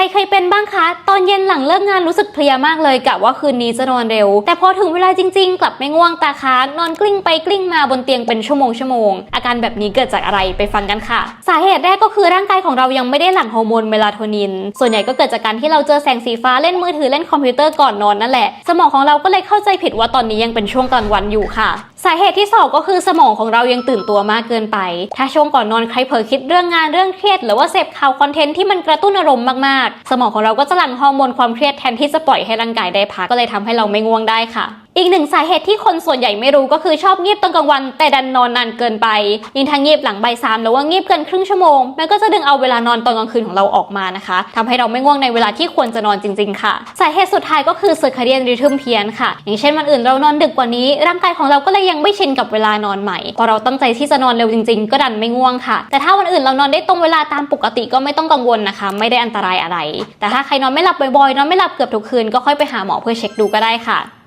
รเคยเป็นบ้างคะ ตอนเย็นหลังเลิกงานรู้สึกเพลียมากเลยกะว่าคืนนี้จะนอนเร็ว แต่พอถึงเวลาจริงๆ กลับไม่ง่วงตาค้างนอนกลิ้งไปกลิ้งมาบนเตียงเป็นชั่วโมงชั่วโมงอาการแบบนี้เกิดจากอะไรไปฟังกันค่ะ สาเหตุแรกก็คือร่างกายของเรายังไม่ได้หลั่งฮอร์โมนเมลาโทนิน ส่วนใหญ่ก็เกิดจากการที่เราเจอแสงสีฟ้าเล่นมือถือเล่นคอมพิวเตอร์ก่อนนอนนั่นแหละ สมองของเราก็เลยเข้าใจผิดว่าตอนนี้ยังเป็นช่วงกลางวันอยู่ค่ะ สาเหตุที่สองก็คือสมองของเรายังตื่นตัวมากเกินไป ถ้าช่วงก่อนนอนใครเผลอคิดเรื่องงานเรื่องเครียด หรือว่าเสพข่าวคอนเทนต์ที่มันกระตุ้นอารมณ์มากๆ สมองของเราก็จะหลั่งฮอร์โมนความเครียดแทนที่จะปล่อยให้ร่างกายได้พักก็เลยทำให้เราไม่ง่วงได้ค่ะ อีกหนึ่งสาเหตุที่คนส่วนใหญ่ไม่รู้ก็คือชอบงีบตอนกลางวัน แต่ดันนอนนานเกินไป ยิ่งทางงีบหลังบ่ายสามหรือว่างีบเกินครึ่งชั่วโมงมันก็จะดึงเอาเวลานอนตอนกลางคืนของเราออกมานะคะทำให้เราไม่ง่วงในเวลาที่ควรจะนอนจริง ๆ ค่ะ สาเหตุสุดท้ายก็คือเซอร์คาเดียนริทึมเพี้ยนค่ะ อย่างเช่นวันอื่นเรานอนดึกกว่านี้ ร่างกายของเราก็เลยยังไม่ชินกับเวลานอนใหม่พอเราตั้งใจที่จะนอนเร็วจริง ๆ ก็ดันไม่ง่วงค่ะ แต่ถ้าวันอื่นเรานอนได้ตรงเวลาตามปกติก็ไม่ต้องกังวลนะคะ ไม่ได้อันตรายอะไร แต่ถ้าใครนอนไม่หลับบ่อยๆนอนไม่หลับเกือบทุกคืนก็ค่อยไปหาหมอเพื่อเช็คดูก็ได้ค่ะ